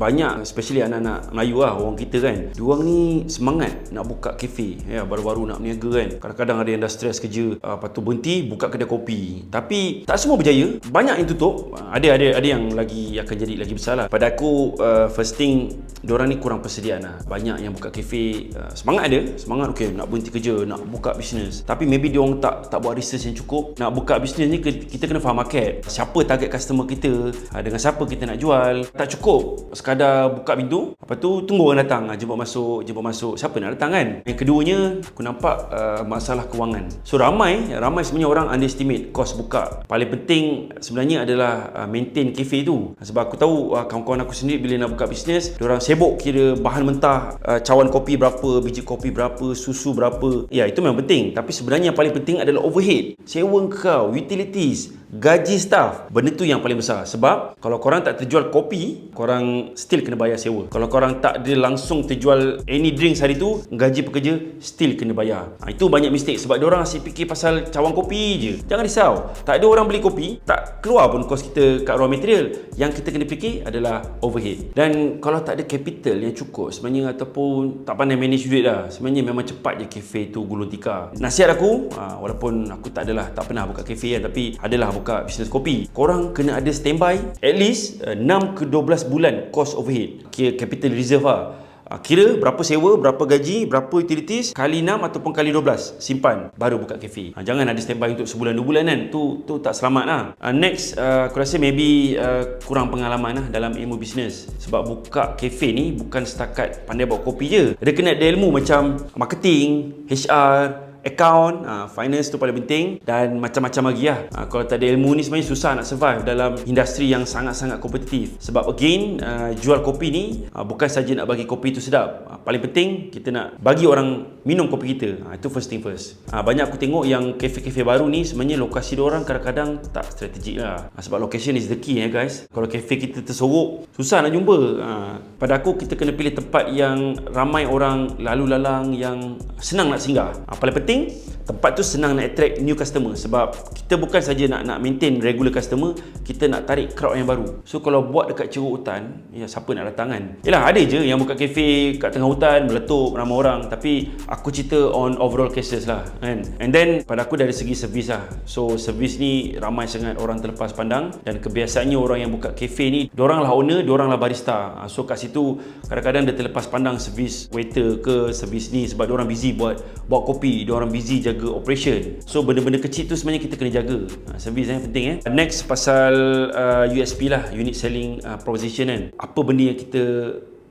banyak especially anak-anak Melayu lah orang kita kan. Diorang ni semangat nak buka kafe ya baru-baru nak berniaga kan. Kadang-kadang ada yang dah stres kerja uh, lepas tu berhenti buka kedai kopi. Tapi tak semua berjaya. Banyak yang tutup. Ada ada ada yang lagi akan jadi lagi besar lah. Pada aku uh, first thing diorang ni kurang persediaan lah. Banyak yang buka kafe uh, semangat ada semangat okay nak berhenti kerja nak buka bisnes tapi maybe diorang tak tak buat research yang cukup. Nak buka bisnes ni kita kena faham market. Siapa target customer kita? Uh, dengan siapa kita nak jual? Tak cukup sekadar buka pintu lepas tu tunggu orang datang. Uh, jemput masuk jemput masuk. Siapa nak datang kan? Yang keduanya aku nampak uh, masalah kewangan. So ramai ramai sebenarnya orang underestimate kos buka. Paling penting sebenarnya adalah uh, maintain kafe tu. Sebab aku tahu uh, kawan-kawan aku sendiri bila nak buka bisnes orang sibuk kira bahan mentah uh, cawan kopi berapa biji kopi berapa susu berapa. Ya itu memang penting. Tapi sebenarnya yang paling penting adalah overhead. Sewa kau utilities gaji staff. Benda tu yang paling besar. Sebab kalau korang tak terjual kopi korang still kena bayar sewa. Kalau korang tak ada langsung terjual any drinks hari tu gaji pekerja still kena bayar. Ha, itu banyak mistake. Sebab orang asyik fikir pasal cawan kopi je. Jangan risau. Tak ada orang beli kopi tak keluar pun kos kita kat raw material. Yang kita kena fikir adalah overhead. Dan kalau tak ada capital yang cukup sebenarnya ataupun tak pandai manage duit dah sebenarnya memang cepat je cafe tu gulung tikar. Nasihat aku ha, walaupun aku tak adalah tak pernah buka cafe kan tapi adalah buka bisnes kopi. Korang kena ada standby at least uh, 6 ke 12 bulan cost overhead. Kira capital reserve lah. Uh, Kira berapa sewa, berapa gaji, berapa utilities Kali 6 ataupun kali 12 Simpan Baru buka kafe uh, Jangan ada standby untuk sebulan, dua bulan kan? Tu tu tak selamat lah. Uh, Next, uh, aku rasa maybe uh, Kurang pengalaman lah dalam ilmu bisnes Sebab buka kafe ni Bukan setakat pandai buat kopi je. Dia kena ada ilmu macam Marketing, HR account, uh, finance tu paling penting dan macam-macam lagi lah. Uh, kalau tak ada ilmu ni sebenarnya susah nak survive dalam industri yang sangat-sangat kompetitif. Sebab again, uh, jual kopi ni uh, bukan saja nak bagi kopi tu sedap. Uh, paling penting kita nak bagi orang minum kopi kita. Uh, itu first thing first. Uh, banyak aku tengok yang kafe-kafe baru ni sebenarnya lokasi orang kadang-kadang tak strategik lah. Uh, sebab location is the key eh guys. Kalau kafe kita tersorok, susah nak jumpa. Uh, pada aku kita kena pilih tempat yang ramai orang lalu lalang yang senang nak singgah. Uh, paling penting penting tempat tu senang nak attract new customer. Sebab kita bukan saja nak nak maintain regular customer kita nak tarik crowd yang baru. So kalau buat dekat ceruk hutan ya siapa nak datang kan? Yalah ada je yang buka kafe kat tengah hutan meletup ramai orang. Tapi aku cerita on overall cases lah kan? And then pada aku dari segi servis lah. So servis ni ramai sangat orang terlepas pandang. Dan kebiasaannya orang yang buka kafe ni diorang lah owner diorang lah barista. Ah, so kat situ kadang-kadang dia terlepas pandang servis waiter ke servis ni sebab diorang busy buat buat kopi. Diorang orang busy jaga operation. So benda-benda kecil tu sebenarnya kita kena jaga. Ha, service yang penting eh. Next pasal uh, USP lah unit selling uh, proposition kan. Apa benda yang kita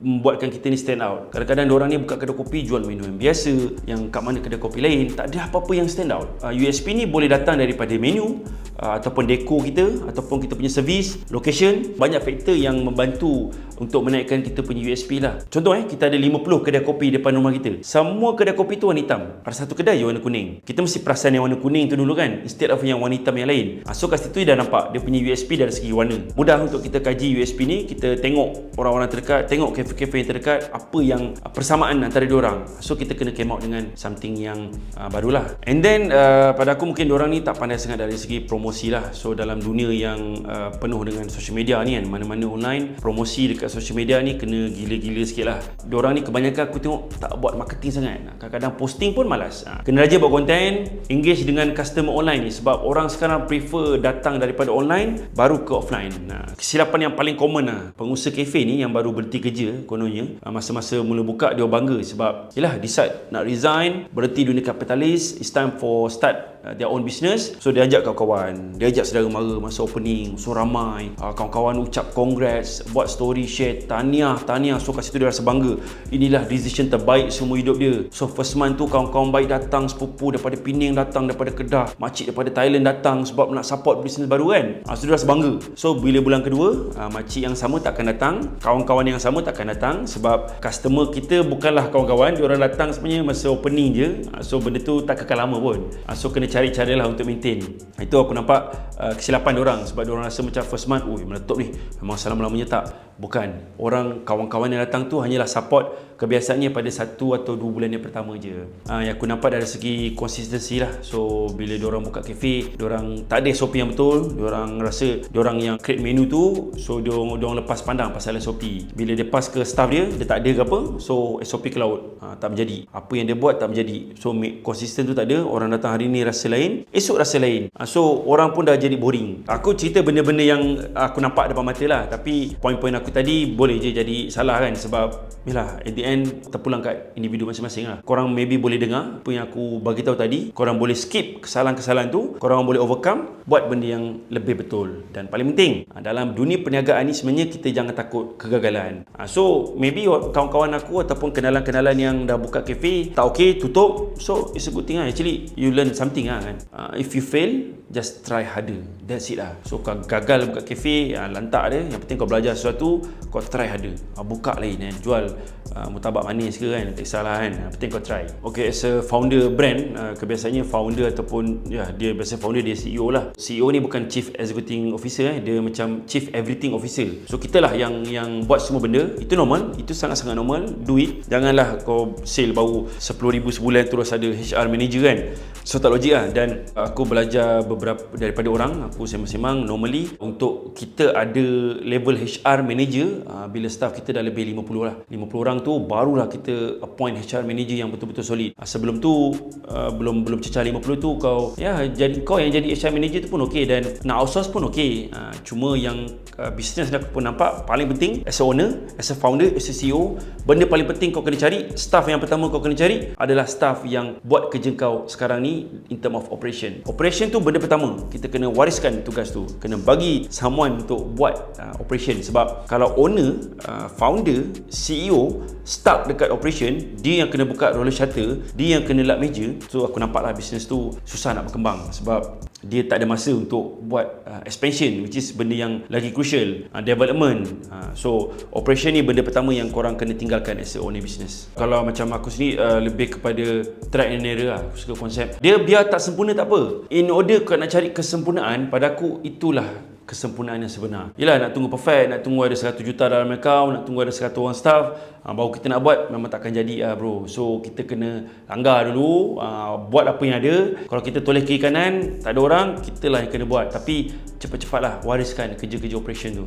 membuatkan kita ni stand out. Kadang-kadang orang ni buka kedai kopi jual minum biasa. Yang kat mana kedai kopi lain tak ada apa-apa yang stand out. Uh, USP ni boleh datang daripada menu uh, ataupun deco kita ataupun kita punya servis, location, banyak faktor yang membantu untuk menaikkan kita punya USP lah. Contoh eh, kita ada 50 kedai kopi depan rumah kita. Semua kedai kopi tu warna hitam. Ada satu kedai je warna kuning. Kita mesti perasan yang warna kuning tu dulu kan instead of yang warna hitam yang lain. Uh, so kat situ dah nampak dia punya USP dari segi warna. Mudah untuk kita kaji USP ni, kita tengok orang-orang terdekat, tengok kafe-kafe yang terdekat apa yang persamaan antara dua orang. So kita kena came out dengan something yang uh, barulah. And then uh, pada aku mungkin orang ni tak pandai sangat dari segi promosi lah. So dalam dunia yang uh, penuh dengan social media ni kan, mana-mana online, promosi dekat social media ni kena gila-gila sikit lah. Diorang ni kebanyakan aku tengok tak buat marketing sangat. Kadang-kadang posting pun malas. Ha. Kena rajin buat konten, engage dengan customer online ni sebab orang sekarang prefer datang daripada online baru ke offline. Ha. Kesilapan yang paling common lah. Pengusaha kafe ni yang baru berhenti kerja kononnya ah, masa-masa mula buka dia bangga sebab yalah decide nak resign berhenti dunia kapitalis it's time for start uh, their own business. So dia ajak kawan-kawan. Dia ajak saudara mara masa opening so ramai. Uh, kawan-kawan ucap congrats buat story share. Tahniah tahniah. So kat situ dia rasa bangga. Inilah decision terbaik semua hidup dia. So first month tu kawan-kawan baik datang sepupu daripada Pening datang daripada Kedah makcik daripada Thailand datang sebab nak support bisnes baru kan? Uh, so dia rasa bangga. So bila bulan kedua uh, makcik yang sama takkan datang kawan-kawan yang sama takkan datang sebab customer kita bukanlah kawan-kawan. Dia orang datang sebenarnya masa opening je. So benda tu tak kekal lama pun. So kena cari cara lah untuk maintain. Itu aku nampak uh, kesilapan orang sebab orang rasa macam first month ui meletup ni memang selama-lamanya tak Bukan. Orang kawan-kawan yang datang tu hanyalah support kebiasaannya pada satu atau dua bulan yang pertama je. Ha, yang aku nampak dari segi konsistensi lah. So bila orang buka kafe, orang tak ada SOP yang betul, orang rasa orang yang create menu tu, so dia orang lepas pandang pasal SOP. Bila dia pass ke staff dia, dia tak ada ke apa, so SOP ke laut. Ha, tak menjadi. Apa yang dia buat tak menjadi. So konsisten tu tak ada, orang datang hari ni rasa lain, esok rasa lain. Ha, so orang pun dah jadi boring. Aku cerita benda-benda yang aku nampak depan mata lah. Tapi poin-poin aku tadi boleh je jadi salah kan sebab Yalah, at the end terpulang kat individu masing-masing lah. Korang maybe boleh dengar apa yang aku bagi tahu tadi. Korang boleh skip kesalahan-kesalahan tu. Korang boleh overcome. Buat benda yang lebih betul. Dan paling penting, ah, dalam dunia perniagaan ni sebenarnya kita jangan takut kegagalan. Ah, so, maybe kawan-kawan aku ataupun kenalan-kenalan yang dah buka cafe, tak okay, tutup. So, it's a good thing lah. Actually, you learn something lah kan. Ah, if you fail, just try harder. That's it lah. So, kau gagal buka cafe, lantak dia. Yang penting kau belajar sesuatu, kau try harder. Buka lain eh. Jual uh, mutabak manis ke kan tak kisahlah kan yang penting kau try ok as a founder brand uh, kebiasaannya founder ataupun ya dia biasa founder dia CEO lah CEO ni bukan chief executing officer eh dia macam chief everything officer so kita lah yang yang buat semua benda itu normal itu sangat-sangat normal do it janganlah kau sale baru 10,000 sebulan terus ada HR manager kan so tak logik lah dan aku belajar beberapa daripada orang aku semang-semang normally untuk kita ada level HR manager uh, bila staff kita dah lebih 50 lah 50 orang tu barulah kita appoint HR manager yang betul-betul solid. Uh, sebelum tu uh, belum belum cecah 50 tu kau ya jadi kau yang jadi HR manager tu pun okey dan nak outsource pun okey. Cuma yang bisnes aku pun nampak paling penting as a owner, as a founder, as a CEO, benda paling penting kau kena cari, staff yang pertama kau kena cari adalah staff yang buat kerja kau sekarang ni in term of operation. Operation tu benda pertama. Kita kena wariskan tugas tu. Kena bagi someone untuk buat uh, operation sebab kalau owner, uh, founder, CEO stuck dekat operation dia yang kena buka roller shutter dia yang kena lap meja. So aku nampak lah bisnes tu susah nak berkembang sebab dia tak ada masa untuk buat uh, expansion which is benda yang lagi crucial uh, development. Uh, so operation ni benda pertama yang korang kena tinggalkan as a owner business. Kalau macam aku sendiri uh, lebih kepada try and error lah aku suka konsep dia biar tak sempurna tak apa. In order kau nak cari kesempurnaan pada aku itulah kesempurnaan yang sebenar. Yelah nak tunggu perfect, nak tunggu ada 100 juta dalam account, nak tunggu ada 100 orang staff, uh, baru kita nak buat memang takkan jadi lah bro. So kita kena langgar dulu, uh, buat apa yang ada. Kalau kita toleh kiri kanan, tak ada orang, kita lah yang kena buat. Tapi cepat-cepatlah wariskan kerja-kerja operation tu.